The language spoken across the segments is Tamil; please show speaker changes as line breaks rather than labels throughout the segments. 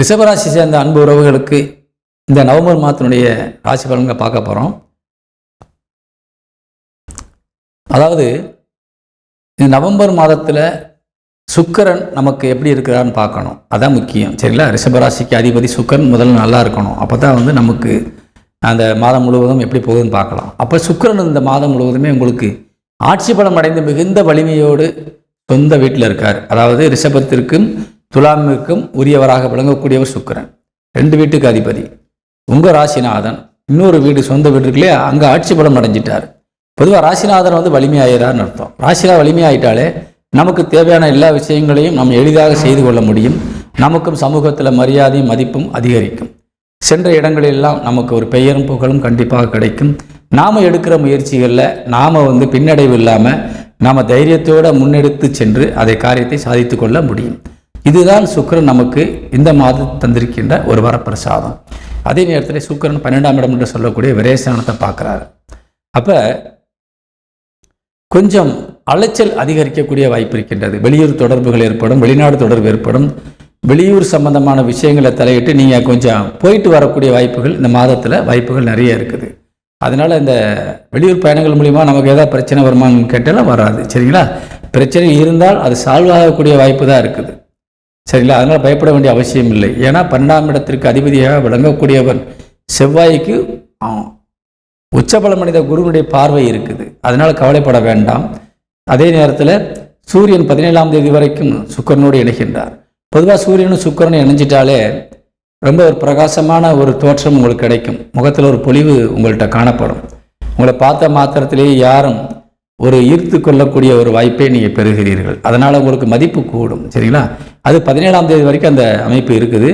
ரிஷபராசி சேர்ந்த அன்பு உறவுகளுக்கு இந்த நவம்பர் மாதத்தினுடைய ராசி பலன்களை பார்க்க போகிறோம் அதாவது இந்த நவம்பர் மாதத்தில் சுக்கிரன் நமக்கு எப்படி இருக்கிறான்னு பார்க்கணும். அதான் முக்கியம். சரிங்களா? ரிஷபராசிக்கு அதிபதி சுக்கிரன் முதல்ல நல்லா இருக்கணும். அப்போ தான் வந்து நமக்கு அந்த மாதம் முழுவதும் எப்படி போகுதுன்னு பார்க்கலாம். அப்போ சுக்கிரன் இந்த மாதம் முழுவதுமே உங்களுக்கு ஆட்சி பலம் அடைந்து மிகுந்த வலிமையோடு சொந்த வீட்டில் இருக்கார். அதாவது ரிஷபத்திற்கும் துலாமிற்கும் உரியவராக விளங்கக்கூடியவர் சுக்கிரன். ரெண்டு வீட்டுக்கு அதிபதி. உங்கள் ராசிநாதன் இன்னொரு வீடு சொந்த வீடு இருக்குல்லையா அங்கே ஆட்சி பலம் அடைஞ்சிட்டார். பொதுவாக ராசிநாதன் வந்து வலிமையாகிறார்னு அர்த்தம். ராசிநாதன் வலிமையாயிட்டாலே நமக்கு தேவையான எல்லா விஷயங்களையும் நம்ம எளிதாக செய்து கொள்ள முடியும். நமக்கும் சமூகத்தில் மரியாதையும் மதிப்பும் அதிகரிக்கும். சென்ற இடங்களெல்லாம் நமக்கு ஒரு பெயரும் புகழும் கண்டிப்பாக கிடைக்கும். நாம் எடுக்கிற முயற்சிகளில் நாம் வந்து பின்னடைவு இல்லாமல் நாம் தைரியத்தோடு முன்னெடுத்து சென்று அதை காரியத்தை சாதித்து கொள்ள முடியும். இதுதான் சுக்கிரன் நமக்கு இந்த மாதம் தந்திருக்கின்ற ஒரு வரப்பிரசாதம். அதே நேரத்தில் சுக்கிரன் பன்னெண்டாம் இடம் என்று சொல்லக்கூடிய விரேசனத்தை பார்க்குறாரு. அப்போ கொஞ்சம் அலைச்சல் அதிகரிக்கக்கூடிய வாய்ப்பு இருக்கின்றது. வெளியூர் தொடர்புகள் ஏற்படும் வெளிநாடு தொடர்பு ஏற்படும். வெளியூர் சம்பந்தமான விஷயங்களை தலையிட்டு நீங்கள் கொஞ்சம் போயிட்டு வரக்கூடிய வாய்ப்புகள் இந்த மாதத்தில் வாய்ப்புகள் நிறைய இருக்குது. அதனால் இந்த வெளியூர் பயணங்கள் மூலிமா நமக்கு ஏதாவது பிரச்சனை வருமானு கேட்டாலும் வராது. சரிங்களா? பிரச்சனை இருந்தால் அது சால்வ் ஆகக்கூடிய வாய்ப்பு தான் இருக்குது. சரிங்களா? அதனால் பயப்பட வேண்டிய அவசியம் இல்லை. ஏன்னா பன்னெண்டாம் இடத்திற்கு அதிபதியாக விளங்கக்கூடியவன் செவ்வாய்க்கு ஆ, உச்சபல மனித குருவினுடைய பார்வை இருக்குது. அதனால் கவலைப்பட வேண்டாம். அதே நேரத்தில் சூரியன் பதினேழாம் தேதி வரைக்கும் சுக்கிரனோடு இணைகின்றார். பொதுவாக சூரியனும் சுக்கரனும் இணைஞ்சிட்டாலே ரொம்ப ஒரு பிரகாசமான ஒரு தோற்றம் உங்களுக்கு கிடைக்கும். முகத்தில் ஒரு பொலிவு உங்கள்கிட்ட காணப்படும். உங்களை பார்த்த மாத்திரத்திலேயே யாரும் ஒரு ஈர்த்து கொள்ளக்கூடிய ஒரு வாய்ப்பை நீங்கள் பெறுகிறீர்கள். அதனால் உங்களுக்கு மதிப்பு கூடும். சரிங்களா? அது பதினேழாம் தேதி வரைக்கும் அந்த அமைப்பு இருக்குது.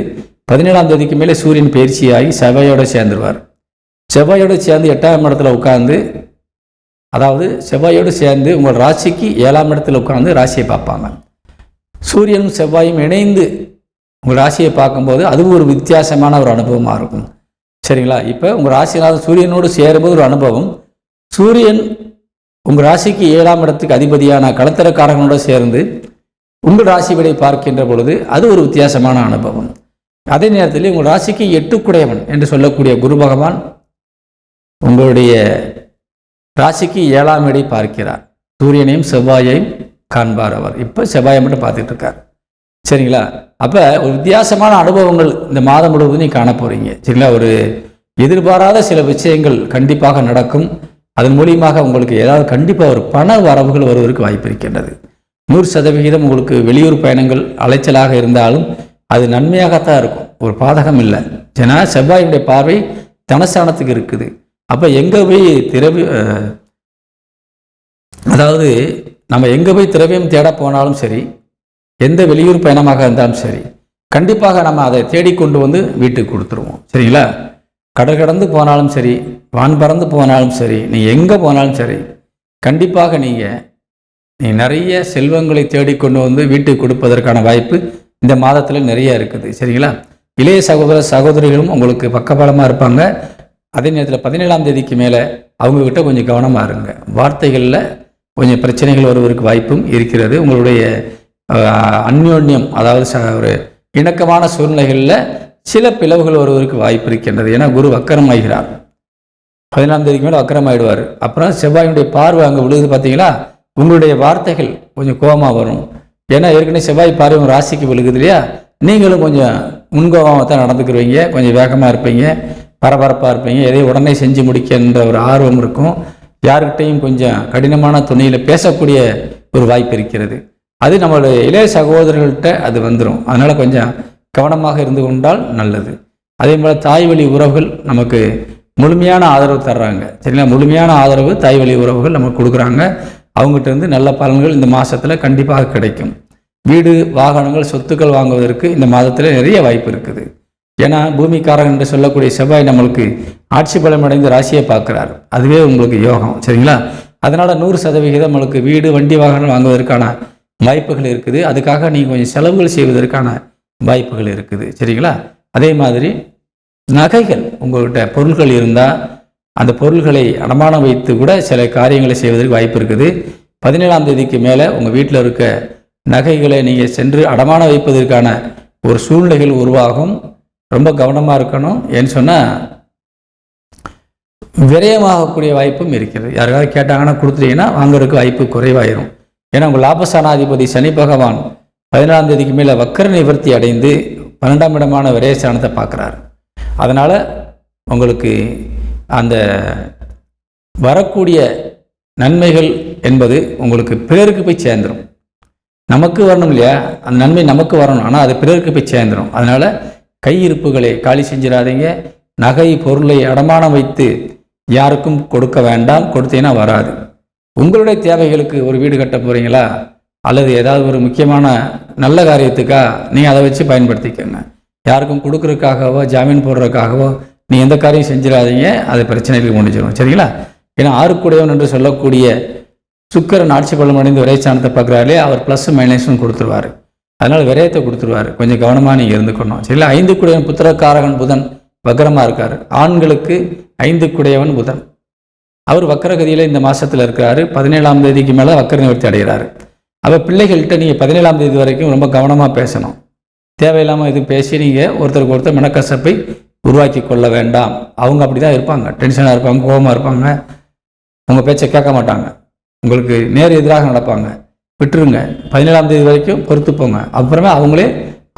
பதினேழாம் தேதிக்கு மேலே சூரியன் பயிற்சியாகி செவ்வாயோடு சேர்ந்துருவார். செவ்வாயோடு சேர்ந்து எட்டாம் இடத்துல உட்கார்ந்து அதாவது செவ்வாயோடு சேர்ந்து உங்கள் ராசிக்கு ஏழாம் இடத்துல உட்கார்ந்து ராசியை பார்ப்பாங்க. சூரியனும் செவ்வாயும் இணைந்து உங்கள் ராசியை பார்க்கும்போது அதுவும் ஒரு வித்தியாசமான ஒரு அனுபவமாக இருக்கும். சரிங்களா? இப்போ உங்கள் ராசிநாதன் சூரியனோடு சேரும்போது ஒரு அனுபவம். சூரியன் உங்கள் ராசிக்கு ஏழாம் இடத்துக்கு அதிபதியான களத்திரக்காரகனோடு சேர்ந்து உங்கள் ராசி விடை பார்க்கின்ற பொழுது அது ஒரு வித்தியாசமான அனுபவம். அதே நேரத்தில் உங்கள் ராசிக்கு எட்டுக்குடையவன் என்று சொல்லக்கூடிய குரு பகவான் உங்களுடைய ராசிக்கு ஏழாம் இடை பார்க்கிறார். சூரியனையும் செவ்வாயையும் காண்பார் அவர். இப்போ செவ்வாயை மட்டும் பார்த்துட்டு இருக்கார் சரிங்களா? அப்போ ஒரு வித்தியாசமான அனுபவங்கள் இந்த மாதம் முழுவதும் நீ காண போகிறீங்க சரிங்களா? ஒரு எதிர்பாராத சில விஷயங்கள் கண்டிப்பாக நடக்கும். அதன் மூலியமாக உங்களுக்கு ஏதாவது கண்டிப்பாக ஒரு பண வரவுகள் வருவதற்கு வாய்ப்பு இருக்கின்றது. நூறு சதவிகிதம் உங்களுக்கு வெளியூர் பயணங்கள் அலைச்சலாக இருந்தாலும் அது நன்மையாகத்தான் இருக்கும். ஒரு பாதகம் இல்லை. ஏன்னா செவ்வாயுடைய பார்வை தனஸ்தானத்துக்கு இருக்குது. அப்போ எங்கே போய் திரவி அதாவது நம்ம எங்கே போய் திரவியம் தேட போனாலும் சரி எந்த வெளியூர் பயணமாக இருந்தாலும் சரி கண்டிப்பாக நம்ம அதை தேடி கொண்டு வந்து வீட்டுக்கு கொடுத்துருவோம். சரிங்களா? கடல் கடந்து போனாலும் சரி வான் பறந்து போனாலும் சரி நீ எங்கே போனாலும் சரி கண்டிப்பாக நீங்கள் நீ நிறைய செல்வங்களை தேடிக்கொண்டு வந்து வீட்டுக்கு கொடுப்பதற்கான வாய்ப்பு இந்த மாதத்தில் நிறைய இருக்குது. சரிங்களா? இளைய சகோதர சகோதரிகளும் உங்களுக்கு பக்கபலமாக இருப்பாங்க. அதே நேரத்தில் பதினேழாம் தேதிக்கு மேலே அவங்கக்கிட்ட கொஞ்சம் கவனமாக இருங்க. வார்த்தைகளில் கொஞ்சம் பிரச்சனைகள் வருவதற்கு வாய்ப்பும் இருக்கிறது. உங்களுடைய அந்யோன்யம் அதாவது ச ஒரு இணக்கமான சூழ்நிலைகளில் சில பிளவுகள் வருவதற்கு வாய்ப்பு இருக்கின்றது. ஏன்னா குரு வக்கரமாகிறார் பதினாம் தேதிக்கு மேலே வக்கரமாயிடுவார். அப்புறம் செவ்வாயினுடைய பார்வை அங்கே விழுகுது பார்த்தீங்களா உங்களுடைய வார்த்தைகள் கொஞ்சம் கோபமாக வரும். ஏன்னா ஏற்கனவே செவ்வாய் பார்வை உங்கள் ராசிக்கு விழுகுது இல்லையா? நீங்களும் கொஞ்சம் முன்கோபமாக தான் நடந்துக்கிருவீங்க. கொஞ்சம் வேகமாக இருப்பீங்க. பரபரப்பாக இருப்பீங்க. எதையும் உடனே செஞ்சு முடிக்கின்ற ஒரு ஆர்வம் இருக்கும். யாருக்கிட்டையும் கொஞ்சம் கடினமான துணியில் பேசக்கூடிய ஒரு வாய்ப்பு இருக்கிறது. அது நம்மளுடைய இளைய சகோதரர்கள்ட்ட அது வந்துடும் அதனால் கொஞ்சம் கவனமாக இருந்து கொண்டால் நல்லது. அதே போல் தாய் வழி உறவுகள் நமக்கு முழுமையான ஆதரவு தர்றாங்க. சரிங்களா? முழுமையான ஆதரவு தாய் வழி உறவுகள் நமக்கு கொடுக்குறாங்க. அவங்ககிட்ட இருந்து நல்ல பலன்கள் இந்த மாதத்தில் கண்டிப்பாக கிடைக்கும். வீடு வாகனங்கள் சொத்துக்கள் வாங்குவதற்கு இந்த மாதத்தில் நிறைய வாய்ப்பு இருக்குது. ஏன்னா பூமிக்காரன் என்று சொல்லக்கூடிய செவ்வாய் நம்மளுக்கு ஆட்சி பலமடைந்து ராசியை பார்க்குறார். அதுவே உங்களுக்கு யோகம். சரிங்களா? அதனால் நூறு சதவிகிதம் நம்மளுக்கு வீடு வண்டி வாகனம் வாங்குவதற்கான வாய்ப்புகள் இருக்குது. அதுக்காக நீங்கள் கொஞ்சம் செலவுகள் செய்வதற்கான வாய்ப்புகள் இருக்குது. சரிங்களா? அதே மாதிரி நகைகள் உங்கள்கிட்ட பொருள்கள் இருந்தால் அந்த பொருள்களை அடமானம் வைத்து கூட சில காரியங்களை செய்வதற்கு வாய்ப்பு இருக்குது. பதினேழாம் தேதிக்கு மேலே உங்கள் வீட்டில் இருக்க நகைகளை நீங்கள் சென்று அடமானம் வைப்பதற்கான ஒரு சூழ்நிலைகள் உருவாகும். ரொம்ப கவனமாக இருக்கணும். ஏன்னு சொன்னால் விரயமாகக்கூடிய வாய்ப்பும் இருக்கிறது. யாருக்காவது கேட்டாங்கன்னா கொடுத்துட்டீங்கன்னா வாங்குறதுக்கு வாய்ப்பு குறைவாயிரும். ஏன்னா உங்கள் லாபஸ்தானாதிபதி சனி பகவான் பதினாலாம் தேதிக்கு மேலே வக்கர நிவர்த்தி அடைந்து பன்னெண்டாம் இடமான விரயஸ்தானத்தை பார்க்குறாரு. அதனால் உங்களுக்கு அந்த வரக்கூடிய நன்மைகள் என்பது உங்களுக்கு பிறருக்கு போய் சேர்ந்துடும் நமக்கு வரணும் இல்லையா? அந்த நன்மை நமக்கு வரணும். ஆனால் அது பிறருக்கு போய் சேர்ந்துடும் அதனால் கையிருப்புகளை காலி செஞ்சிடாதீங்க. நகை பொருளை அடமானம் வைத்து யாருக்கும் கொடுக்க வேண்டாம். கொடுத்தீங்கன்னா வராது. உங்களுடைய தேவைகளுக்கு ஒரு வீடு கட்ட போகிறீங்களா அல்லது ஏதாவது ஒரு முக்கியமான நல்ல காரியத்துக்கா நீங்கள் அதை வச்சு பயன்படுத்திக்கோங்க. யாருக்கும் கொடுக்கறதுக்காகவோ ஜாமீன் போடுறதுக்காகவோ நீ எந்த காரியம் செஞ்சிடாதீங்க அது பிரச்சனைகளுக்கு முடிஞ்சிடும். சரிங்களா? ஏன்னா ஆறுக்குடையவன் என்று சொல்லக்கூடிய சுக்கரன் ஆட்சி பலம் அடைந்து விரைச்சானத்தை பார்க்குறாரு அவர் ப்ளஸ் மைனஸும் கொடுத்துருவாரு. அதனால் விரயத்தை கொடுத்துருவாரு. கொஞ்சம் கவனமாக நீங்கள் இருந்துக்கணும். சரிங்களா? ஐந்து குடையவன் புத்திரக்காரகன் புதன் வக்கரமாக இருக்கார். ஆண்களுக்கு ஐந்து குடையவன் புதன். அவர் வக்கரகதியில் இந்த மாதத்தில் இருக்கிறாரு. பதினேழாம் தேதிக்கு மேலே வக்கர நிவர்த்தி அடைகிறாரு. அப்போ பிள்ளைகள்கிட்ட நீங்கள் பதினேழாம் தேதி வரைக்கும் ரொம்ப கவனமாக பேசணும். தேவையில்லாமல் இது பேசி நீங்கள் ஒருத்தருக்கு ஒருத்தர் மனக்கசப்பை உருவாக்கி கொள்ள வேண்டாம். அவங்க அப்படி தான் இருப்பாங்க டென்ஷனாக இருப்பாங்க கோபமாக இருப்பாங்க. உங்கள் பேச்சை கேட்க மாட்டாங்க. உங்களுக்கு நேர் எதிராக நடப்பாங்க. விட்டுருங்க. பதினேழாம் தேதி வரைக்கும் பொறுத்து போங்க. அப்புறமே அவங்களே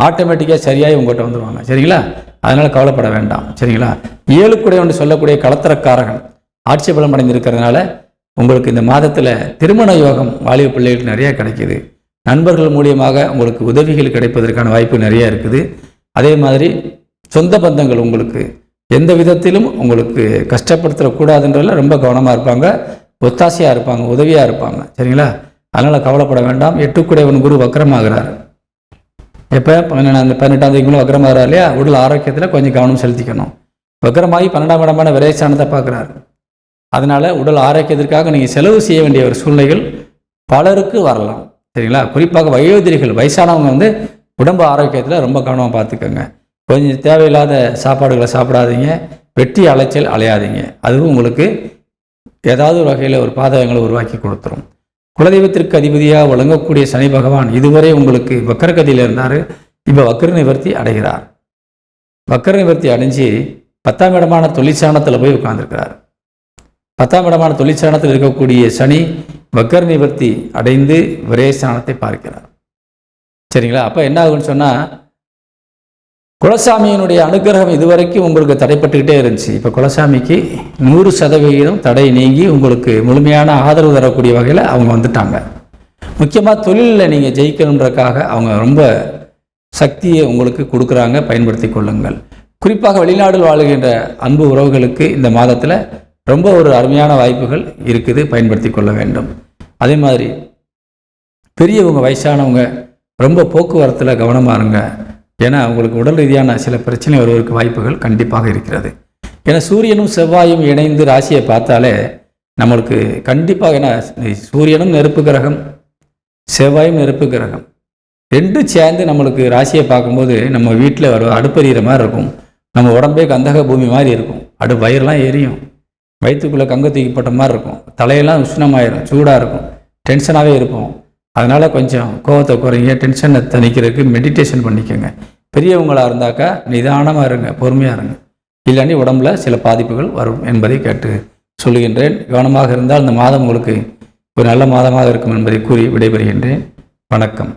ஆட்டோமேட்டிக்காக சரியாகி உங்கள்கிட்ட வந்துடுவாங்க சரிங்களா? அதனால் கவலைப்பட வேண்டாம். சரிங்களா? ஏழுக்குடைய ஒன்று சொல்லக்கூடிய களத்திரக்காரகன் ஆட்சி பலம் அடைந்திருக்கிறதுனால உங்களுக்கு இந்த மாதத்தில் திருமண யோகம் வாலிப பிள்ளைகளுக்கு நிறைய கிடைக்கிது. நண்பர்கள் மூலியமாக உங்களுக்கு உதவிகள் கிடைப்பதற்கான வாய்ப்பு நிறைய இருக்குது. அதே மாதிரி சொந்த பந்தங்கள் உங்களுக்கு எந்த விதத்திலும் உங்களுக்கு கஷ்டப்படுத்தக்கூடாதுன்றதில் ரொம்ப கவனமாக இருப்பாங்க. ஒத்தாசையாக இருப்பாங்க உதவியாக இருப்பாங்க. சரிங்களா? அதனால் கவலைப்பட வேண்டாம். எட்டுக்குடையவன் குரு வக்கரமாகிறார் எப்போ? பன்னெண்டாம் பதினெட்டாம் தேதிக்கு வக்கரமாகிறார் இல்லையா? உடல் ஆரோக்கியத்தில் கொஞ்சம் கவனம் செலுத்திக்கணும். வக்கரமாகி பன்னெண்டாம் இடமான விரைச்சானத்தை பார்க்குறாரு. அதனால் உடல் ஆரோக்கியத்திற்காக நீங்கள் செலவு செய்ய வேண்டிய ஒரு சூழ்நிலைகள் பலருக்கு வரலாம். சரிங்களா? குறிப்பாக வயோதிரிகள் வயசானவங்க வந்து உடம்பு ஆரோக்கியத்தில் ரொம்ப கவனமாக பார்த்துக்கோங்க. கொஞ்சம் தேவையில்லாத சாப்பாடுகளை சாப்பிடாதீங்க. வெட்டி அலைச்சல் அலையாதீங்க. அதுவும் உங்களுக்கு ஏதாவது ஒரு வகையில் ஒரு பாதகங்களை உருவாக்கி கொடுத்துரும். குலதெய்வத்திற்கு அதிபதியாக வழங்கக்கூடிய சனி பகவான் இதுவரை உங்களுக்கு வக்கரகதியில் இருந்தார். இப்போ வக்கர நிவர்த்தி அடைகிறார். வக்கர நிவர்த்தி அடைஞ்சு பத்தாம் இடமான தொழிற்சானத்தில் போய் உட்கார்ந்திருக்கிறார். பத்தாம் இடமான தொழிற்சானத்தில் இருக்கக்கூடிய சனி வக்கர் நிவர்த்தி அடைந்து விரேசானத்தை பார்க்கிறார். சரிங்களா? அப்போ என்ன ஆகுன்னு சொன்னால் குலசாமியினுடைய அனுகிரகம் இதுவரைக்கும் உங்களுக்கு தடைப்பட்டுக்கிட்டே இருந்துச்சு. இப்போ குலசாமிக்கு நூறு சதவிகிதம் தடை நீங்கி உங்களுக்கு முழுமையான ஆதரவு தரக்கூடிய வகையில் அவங்க வந்துட்டாங்க. முக்கியமாக தொழிலில் நீங்கள் ஜெயிக்கணுன்றக்காக அவங்க ரொம்ப சக்தியை உங்களுக்கு கொடுக்குறாங்க. பயன்படுத்தி கொள்ளுங்கள். குறிப்பாக வெளிநாட்டில் வாழுகின்ற அன்பு உறவுகளுக்கு இந்த மாதத்தில் ரொம்ப ஒரு அருமையான வாய்ப்புகள் இருக்குது பயன்படுத்தி கொள்ள வேண்டும். அதே மாதிரி பெரியவங்க வயசானவங்க ரொம்ப போக்குவரத்தில் கவனமாக இருங்க. ஏன்னா அவங்களுக்கு உடல் ரீதியான சில பிரச்சனை வருவதற்கு வாய்ப்புகள் கண்டிப்பாக இருக்கிறது. ஏன்னா சூரியனும் செவ்வாயும் இணைந்து ராசியை பார்த்தாலே நம்மளுக்கு கண்டிப்பாக ஏன்னா சூரியனும் நெருப்பு கிரகம் செவ்வாயும் நெருப்பு கிரகம். ரெண்டும் சேர்ந்து நம்மளுக்கு ராசியை பார்க்கும்போது நம்ம வீட்டில் வர அடுப்பெறிகிற மாதிரி இருக்கும். நம்ம உடம்பே கந்தக பூமி மாதிரி இருக்கும். அடு வயிறுலாம் எரியும். வயிற்றுக்குள்ளே கங்கு தூக்கி போட்ட மாதிரி இருக்கும். தலையெல்லாம் உஷ்ணமாயிரும் சூடாக இருக்கும். டென்ஷனாகவே இருப்போம். அதனால் கொஞ்சம் கோவத்தை குறைங்க டென்ஷனை தணிக்கிறதுக்கு மெடிடேஷன் பண்ணிக்கோங்க. பெரியவங்களாக இருந்தாக்கா நிதானமாக இருங்க பொறுமையாக இருங்க. இல்லாட்டி உடம்புல சில பாதிப்புகள் வரும் என்பதை கேட்டு சொல்லுகின்றேன். கவனமாக இருந்தால் இந்த மாதம் உங்களுக்கு ஒரு நல்ல மாதமாக இருக்கும் என்பதை கூறி விடைபெறுகின்றேன். வணக்கம்.